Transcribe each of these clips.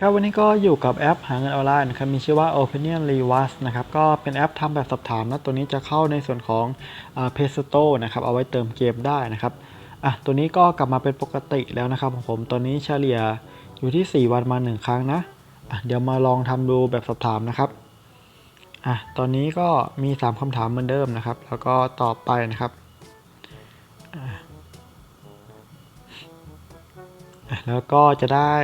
ครับวันนี้ก็อยู่กับแอปหาเงินออนไลน์นะครับมีชื่อว่า Opinion Rewards นะครับก็เป็นแอปทำแบบสอบถามนะตัวนี้จะเข้าในส่วนของอ่า Play Store นะครับเอาไว้เติมเกมได้นะครับอะตัวนี้ก็กลับมาเป็นปกติแล้วนะครับของผมตัวนี้เฉลี่ยอยู่ที่ 4 วันมา 1 ครั้งนะอะเดี๋ยวมาลองทำดูแบบสอบถามนะครับอะตอนนี้ก็มี 3คำถามเหมือนเดิมนะครับ แล้วก็ตอบไปนะครับอะแล้วก็จะได้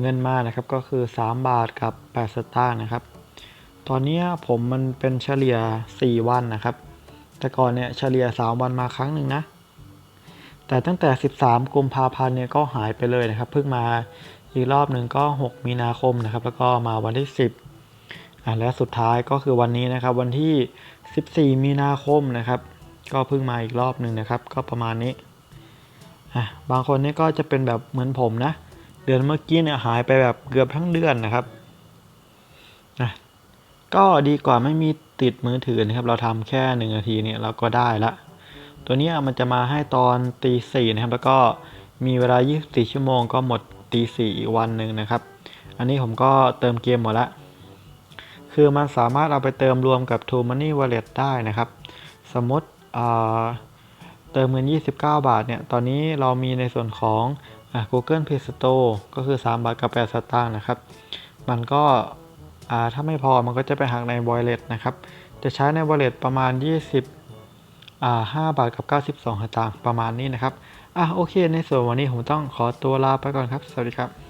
เงินมานะครับก็คือ 3 บาทกับ8สตางค์นะครับ ตอนนี้ผมมันเป็นเฉลี่ย 4 วันนะครับ แต่ก่อนเนี่ยเฉลี่ย 3 วันมาครั้งหนึ่งนะ แต่ตั้งแต่ 13 กุมภาพันธ์เนี่ยก็หายไปเลยนะครับ เพิ่งมาอีกรอบหนึ่งก็ 6 มีนาคมนะครับ แล้วก็มาวันที่ 10อ่าและสุดท้ายก็คือวันนี้นะครับ วันที่ 14 มีนาคมนะครับ ก็เพิ่งมาอีกรอบหนึ่งนะครับ ก็ประมาณนี้อะบางคนนี่ก็จะเป็นแบบเหมือนผมนะ ดือนเมื่อกี้เนี่ยหายไปแบบเกือบทั้งเดือนนะครับนะก็ดีกว่าไม่มีติดมือถือนะครับ เราทำแค่หนึ่งนาทีเนี่ยเราก็ได้ละตัวนี้มันจะมาให้ตอนตีสี่นะครับ แล้วก็มีเวลา 24 ชั่วโมงก็หมดตีสี่อีกวันหนึ่งนะครับ อันนี้ผมก็เติมเกมหมดละคือมันสามารถเอาไปเติมรวมกับ True Money Wallet ได้นะครับ สมมติเติมเงิน 29 บาทเนี่ย ตอนนี้เรามีในส่วนของ อ่า Google Play Store ก็คือ 3 บาทกับ8สตางค์นะครับ มันก็อ่าถ้าไม่พอมันก็จะไปหักใน Wallet นะครับ จะใช้ใน Wallet ประมาณ 20อ่า5บาทกับ 92สตางค์ประมาณนี้นะครับ อะโอเค ในส่วนวันนี้ผมต้องขอตัวลาไปก่อนครับ สวัสดีครับ